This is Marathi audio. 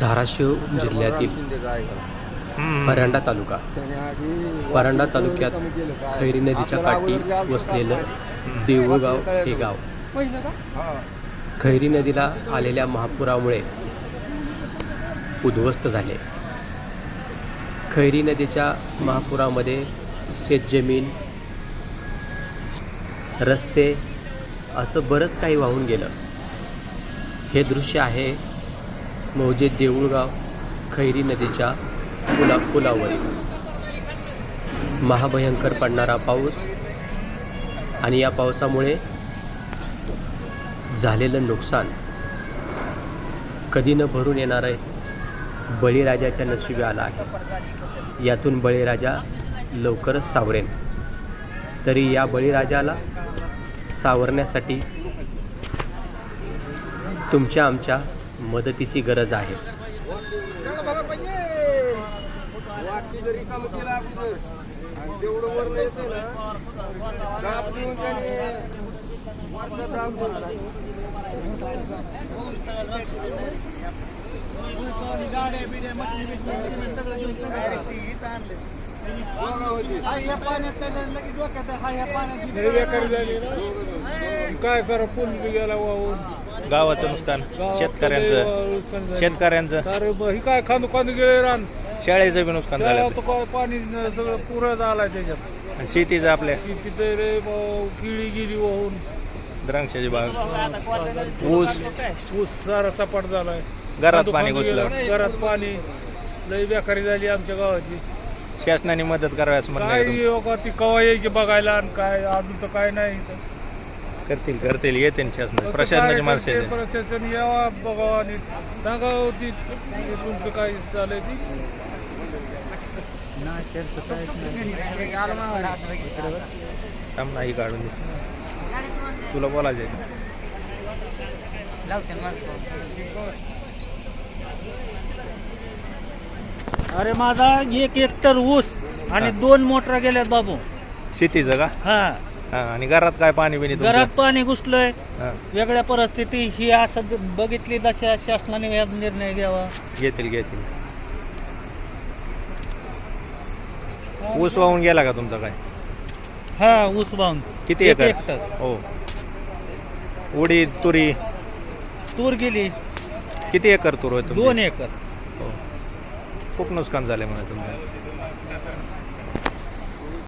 धाराशिव जिल्ह्यातील परांडा तालुका. परांडा तालुक्यात खैरी नदीच्या काठी वसलेलं देऊळगाव हे गाव. खैरी नदीला आलेल्या महापुरामुळे उद्ध्वस्त झाले. खैरी नदीच्या महापुरामध्ये शेतजमीन रस्ते असं बरंच काही वाहून गेलं. हे दृश्य आहे मौजे देऊळगाव खैरी नदीच्या पुला पुलावरील महाभयंकर पडणारा पाऊस आणि या पावसामुळे झालेलं नुकसान. कधी न भरून येणार आहे बळीराजाच्या नशिबी आला आहे. यातून बळीराजा लवकरच सावरेन. तरी या बळीराजाला सावरण्यासाठी तुमच्या आमच्या मदतीची गरज आहे. वाटणी झाली काय सर पूल गेला वाहून गावाचं नुकसान शेतकऱ्यांचं. शेतकऱ्यांचं. अरे ही काय खांदू खांदू गेले रान. शाळेचं बी नुकसान झालं. काय पाणी सगळं पुरं झालाय त्याच्यात. आणि शेतीचं आपल्या. तिथे रे ब- किळी गेली वाहून द्राक्षाची बाग. ऊस ऊस सारा सपाट झालाय. घरात पाणी घुसलं. घरात पाणी. लई बेकारी झाली आमच्या गावाची. शासनाने मदत कराव्यास काय म्हणणं लोक ती कवा यायची बघायला आणि काय अजून तर काय नाही. करतील करतील येते ना शासन काय प्रशासनाची माणसं करते येते प्रशासन यावा बघावं आणि सांगावं ती ते तुमचं काय चाललंय ती? थांब नाही काढून दे. तुला बोलायचं आहे. अरे माझा एक हेक्टर ऊस आणि दोन मोटरा गेल्यात बाबू. शेतीचं का? हा. हा आणि घरात काय पाणी बिनी तुमचं? घरात पाणी घुसलंय. हा, वेगळ्या परिस्थिती ही असं बघितली दशा शासनाने निर्णय घ्यावा. घेतील घेतील. ऊस वाहून गेला का तुमचा काय? हा ऊस बांध किती एक एकर? हेक्टर. हो. उडीद तुरी? तूर गेली. किती एकर तूर होय तुमची? दोन एकर. हो. खूप नुकसान झाले म्हणा तुमचं.